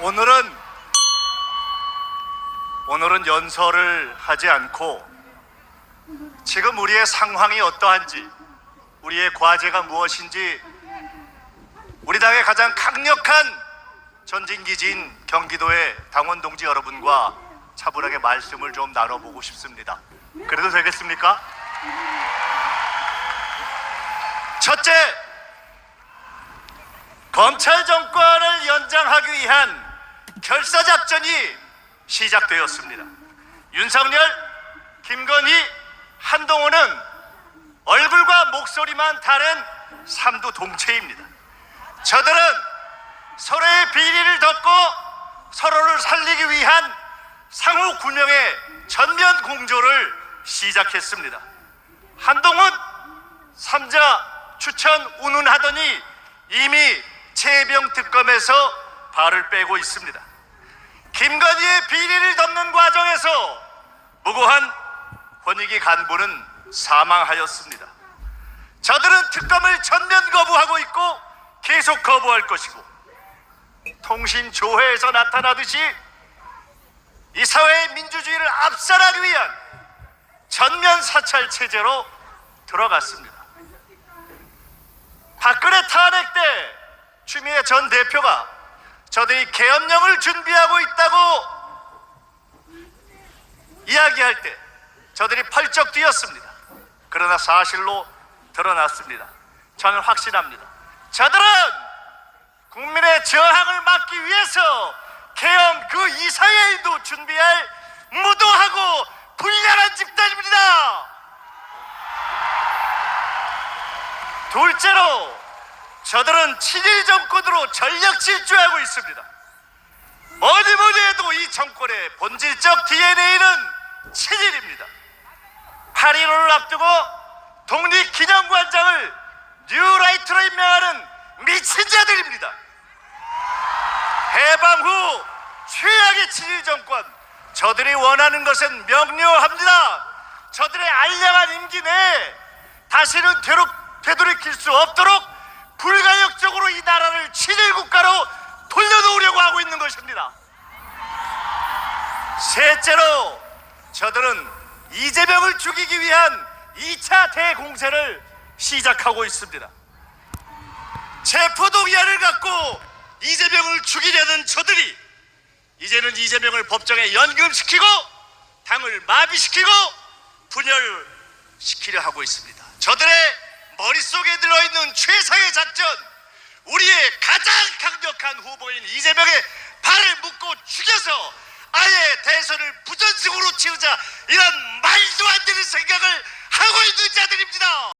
오늘은 오늘은 연설을 하지 않고 지금 우리의 상황이 어떠한지 우리의 과제가 무엇인지 우리 당의 가장 강력한 전진기지인 경기도의 당원 동지 여러분과 차분하게 말씀을 좀 나눠보고 싶습니다. 그래도 되겠습니까? 첫째, 검찰 정권을 연장하기 위한 결사 작전이 시작되었습니다. 윤석열, 김건희, 한동훈은 얼굴과 목소리만 다른 삼두 동체입니다. 저들은 서로의 비리를 덮고 서로를 살리기 위한 상호 구명의 전면 공조를 시작했습니다. 한동훈 삼자 추천 운운하더니 이미 최병 특검에서 발을 빼고 있습니다. 김건희의 비리를 덮는 과정에서 무고한 권익위 간부는 사망하였습니다. 저들은 특검을 전면 거부하고 있고 계속 거부할 것이고 통신 조회에서 나타나듯이 이 사회의 민주주의를 압살하기 위한 전면 사찰 체제로 들어갔습니다. 박근혜 탄핵 때 추미애 전 대표가 저들이 계엄령을 준비하고 있다고 이야기할 때 저들이 펄쩍 뛰었습니다. 그러나 사실로 드러났습니다. 저는 확신합니다. 저들은 국민의 저항을 막기 위해서 계엄 그 이사회에도 준비할 무도하고 불량한 집단입니다. 둘째로 저들은 친일 정권으로 전력 질주하고 있습니다. 뭐니 뭐니 해도 이 정권의 본질적 DNA는 친일입니다. 8.15를 앞두고 독립기념관장을 뉴라이트로 임명하는 미친 자들입니다. 해방 후 최악의 친일 정권 저들이 원하는 것은 명료합니다. 저들의 알량한 임기 내에 다시는 되돌이킬 수 없도록 불가역적으로 이 나라를 친일 국가로 돌려놓으려고 하고 있는 것입니다. 셋째로 저들은 이재명을 죽이기 위한 2차 대공세를 시작하고 있습니다. 체포동의안을 갖고 이재명을 죽이려는 저들이 이제는 이재명을 법정에 연금시키고 당을 마비시키고 분열시키려 하고 있습니다. 저들의 머릿속에 들어있는 최상의 작전 우리의 가장 강력한 후보인 이재명의 발을 묶고 죽여서 아예 대선을 부전승으로 치우자 이런 말도 안 되는 생각을 하고 있는 자들입니다.